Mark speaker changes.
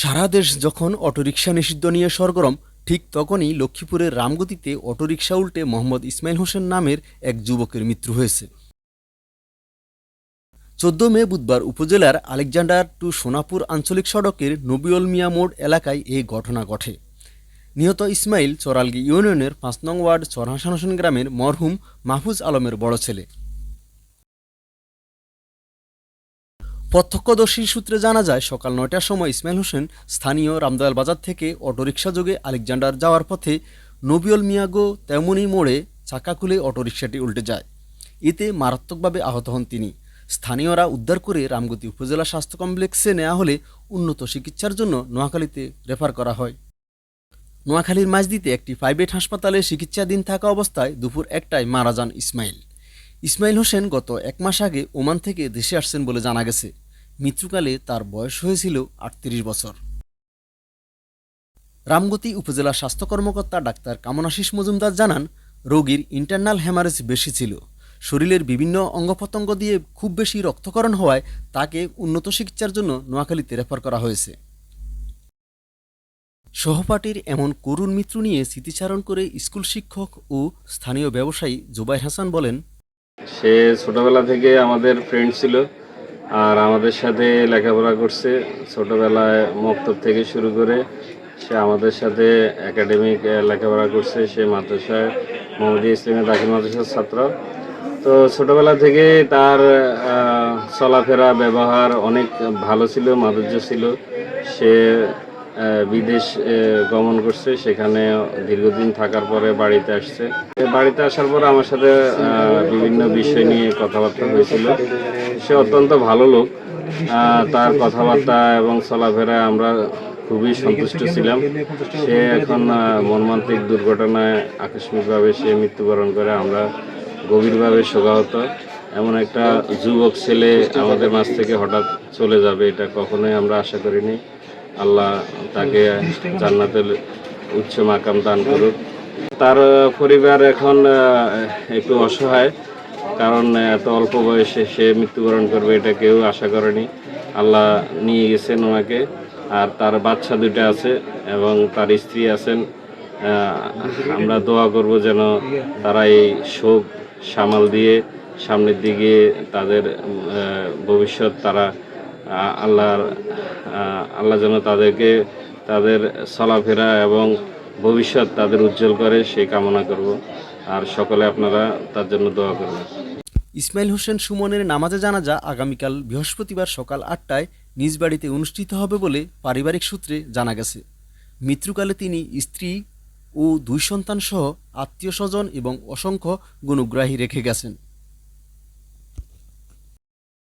Speaker 1: সারা দেশ যখন অটোরিকশা নিষিদ্ধ নিয়ে সরগরম, ঠিক তখনই লক্ষ্মীপুরের রামগতিতে অটোরিকশা উল্টে মোহাম্মদ ইসমাইল হোসেন নামের এক যুবকের মৃত্যু হয়েছে। চোদ্দ মে বুধবার উপজেলার আলেকজান্ডার টু সোনাপুর আঞ্চলিক সড়কের নবিউল মিয়া মোড় এলাকায় এই ঘটনা ঘটে। নিহত ইসমাইল চরালগি ইউনিয়নের পাঁচ নং ওয়ার্ড চরহাসান হোসেন গ্রামের মরহুম মাহফুজ আলমের বড় ছেলে। প্রত্যক্ষদর্শীর সূত্রে জানা যায়, সকাল নয়টার সময় ইসমাইল হোসেন স্থানীয় রামদয়াল বাজার থেকে অটোরিকশা যোগে আলেকজান্ডার যাওয়ার পথে নবিউল মিয়াগো তেমনি মোড়ে চাকা খুলে অটোরিকশাটি উল্টে যায়। এতে মারাত্মকভাবে আহত হন তিনি। স্থানীয়রা উদ্ধার করে রামগতি উপজেলা স্বাস্থ্য কমপ্লেক্সে নেওয়া হলে উন্নত চিকিৎসার জন্য নোয়াখালীতে রেফার করা হয়। নোয়াখালীর মাঝদিতে একটি প্রাইভেট হাসপাতালে চিকিৎসাধীন থাকা অবস্থায় দুপুর একটায় মারা যান ইসমাইল। ইসমাইল হোসেন গত এক মাস আগে ওমান থেকে দেশে আসছেন বলে জানা গেছে। মৃত্যুকালে তার বয়স হয়েছিল আটত্রিশ বছর। রামগতি উপজেলা স্বাস্থ্য কর্মকর্তা ডাক্তার কামনাশিস মজুমদার জানান, রোগীর ইন্টারনাল হ্যামারেজ বেশি ছিল। শরীরের বিভিন্ন অঙ্গপ্রত্যঙ্গ দিয়ে খুব বেশি রক্তকরণ হওয়ায় তাকে উন্নত চিকিৎসার জন্য নোয়াখালীতে রেফার করা হয়েছে। সহপাঠীর এমন করুণ মৃত্যু নিয়ে স্মৃতিচারণ করে স্কুল শিক্ষক ও স্থানীয় ব্যবসায়ী জুবাইর হাসান বলেন,
Speaker 2: সে ছোটবেলা থেকে আমাদের ফ্রেন্ড ছিল। আর আমাদের সাথে লেখাপড়া করছে ছোটোবেলায় মক্তব থেকে শুরু করে সে আমাদের সাথে একাডেমিক লেখাপড়া করছে সে মাদ্রাসায়, মোহাম্মদ ইসলামের দাখিল মাদ্রাসার ছাত্র। তো ছোটোবেলা থেকে তার চলাফেরা, ব্যবহার অনেক ভালো ছিল, মাধুর্য ছিল। সে বিদেশ গমন করছে। সেখানে দীর্ঘদিন থাকার পরে বাড়িতে আসছে। বাড়িতে আসার পর আমার সাথে বিভিন্ন বিষয় নিয়ে কথাবার্তা হয়েছিল। সে অত্যন্ত ভালো লোক। তার কথাবার্তা এবং চলাফেরা আমরা খুবই সন্তুষ্ট ছিলাম। সে এখন মর্মান্তিক দুর্ঘটনায় আকস্মিকভাবে সে মৃত্যুবরণ করে। আমরা গভীরভাবে শোকাহত। এমন একটা যুবক ছেলে আমাদের মাঝ থেকে হঠাৎ চলে যাবে, এটা কখনোই আমরা আশা করিনি। আল্লাহ তাকে জান্নাতের উচ্চ মাকাম দান করুক। তার পরিবার এখন একটু অসহায়, কারণ এত অল্প বয়সে সে মৃত্যুবরণ করবে এটা কেউ আশা করেনি। আল্লাহ নিয়ে গেছেন ওনাকে। আর তার বাচ্চা দুটো আছে এবং তার স্ত্রী আছেন। আমরা দোয়া করব যেন তারা এই শোক সামাল দিয়ে সামনের দিকে তাদের ভবিষ্যৎ তারা আল্লাহর আল্লাহ যেন তাদেরকে তাদের চলাফেরা এবং ভবিষ্যৎ তাদের উজ্জ্বল করে সেই কামনা করব। আর সকলে আপনারা তার জন্য দোয়া করবেন।
Speaker 1: ইসমাইল হোসেন সুমনের নামাজে জানাজা আগামীকাল বৃহস্পতিবার সকাল আটটায় নিজ বাড়িতে অনুষ্ঠিত হবে বলে পারিবারিক সূত্রে জানা গেছে। মৃত্যুকালে তিনি স্ত্রী ও দুই সন্তান সহ আত্মীয় স্বজন এবং অসংখ্য গুণগ্রাহী রেখে গেছেন।